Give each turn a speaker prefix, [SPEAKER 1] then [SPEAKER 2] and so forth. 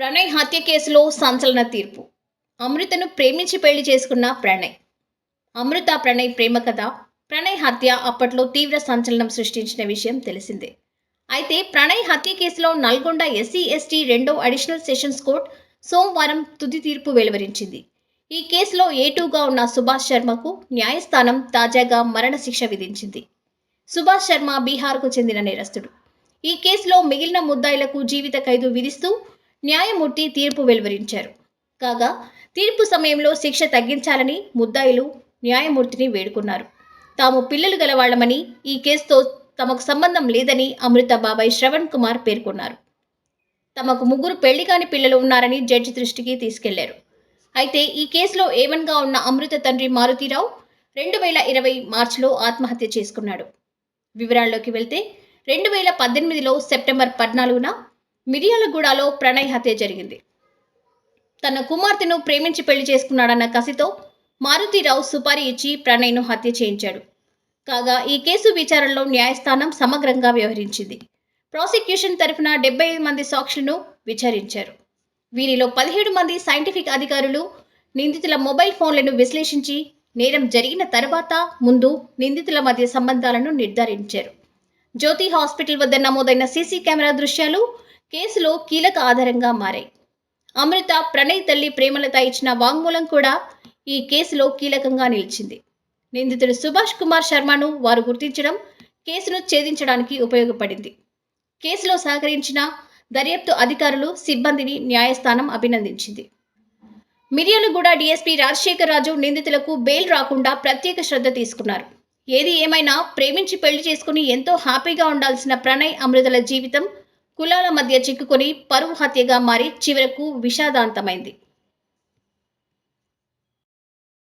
[SPEAKER 1] ప్రణయ్ హత్య కేసులో సంచలన తీర్పు. అమృతను ప్రేమించి పెళ్ళి చేసుకున్న ప్రణయ్. అమృత ప్రణయ్ ప్రేమ కథ. ప్రణయ్ హత్య అప్పట్లో తీవ్ర సంచలనం సృష్టించిన విషయం తెలిసిందే. అయితే ప్రణయ్ హత్య కేసులో నల్గొండ ఎస్సీ ఎస్టీ రెండో అడిషనల్ సెషన్స్ కోర్ట్ సోమవారం తుది తీర్పు వెలువరించింది. ఈ కేసులో ఏటూగా ఉన్న సుభాష్ శర్మకు న్యాయస్థానం తాజాగా మరణశిక్ష విధించింది. సుభాష్ శర్మ బీహార్కు చెందిన నేరస్తుడు. ఈ కేసులో మిగిలిన ముద్దాయిలకు జీవిత ఖైదు విధిస్తూ న్యాయమూర్తి తీర్పు వెలువరించారు. కాగా తీర్పు సమయంలో శిక్ష తగ్గించాలని ముద్దాయిలు న్యాయమూర్తిని వేడుకున్నారు. తాము పిల్లలు గలవాళ్ళమని ఈ కేసుతో తమకు సంబంధం లేదని అమృత బాబాయ్ శ్రవణ్ కుమార్ పేర్కొన్నారు. తమకు ముగ్గురు పెళ్ళి కాని పిల్లలు ఉన్నారని జడ్జి దృష్టికి తీసుకెళ్ళారు. అయితే ఈ కేసులో ఏవన్గా ఉన్న అమృత తండ్రి మారుతీరావు రెండు వేల ఇరవై మార్చిలో ఆత్మహత్య చేసుకున్నాడు. వివరాల్లోకి వెళ్తే రెండు వేల పద్దెనిమిదిలో సెప్టెంబర్ పద్నాలుగున మిర్యాలగూడలో ప్రణయ్ హత్య జరిగింది. తన కుమార్తెను ప్రేమించి పెళ్ళి చేసుకున్నాడన్న కసితో మారుతీరావు సుపారీ ఇచ్చి ప్రణయ్ను హత్య చేయించాడు. కాగా ఈ కేసు విచారణలో న్యాయస్థానం సమగ్రంగా వ్యవహరించింది. ప్రాసిక్యూషన్ తరఫున డెబ్బై ఐదు మంది సాక్షులను విచారించారు. వీరిలో పదిహేడు మంది సైంటిఫిక్ అధికారులు నిందితుల మొబైల్ ఫోన్లను విశ్లేషించి నేరం జరిగిన తర్వాత ముందు నిందితుల మధ్య సంబంధాలను నిర్ధారించారు. జ్యోతి హాస్పిటల్ వద్ద నమోదైన సీసీ కెమెరా దృశ్యాలు కేసులో కీలక ఆధారంగా మారాయి. అమృత ప్రణయ్ తల్లి ప్రేమలత ఇచ్చిన వాంగ్మూలం కూడా ఈ కేసులో కీలకంగా నిలిచింది. నిందితుడు సుభాష్ కుమార్ శర్మను వారు గుర్తించడం కేసును ఛేదించడానికి ఉపయోగపడింది. కేసులో సహకరించిన దర్యాప్తు అధికారులు సిబ్బందిని న్యాయస్థానం అభినందించింది. మిర్యాలగూడ డీఎస్పీ రాజశేఖర్ రాజు నిందితులకు బెయిల్ రాకుండా ప్రత్యేక శ్రద్ధ తీసుకున్నారు. ఏది ఏమైనా ప్రేమించి పెళ్ళి చేసుకుని ఎంతో హ్యాపీగా ఉండాల్సిన ప్రణయ్ అమృతల జీవితం కులాల మధ్య చిక్కుకొని పరువు హత్యగా మారి చివరకు విషాదాంతమైంది.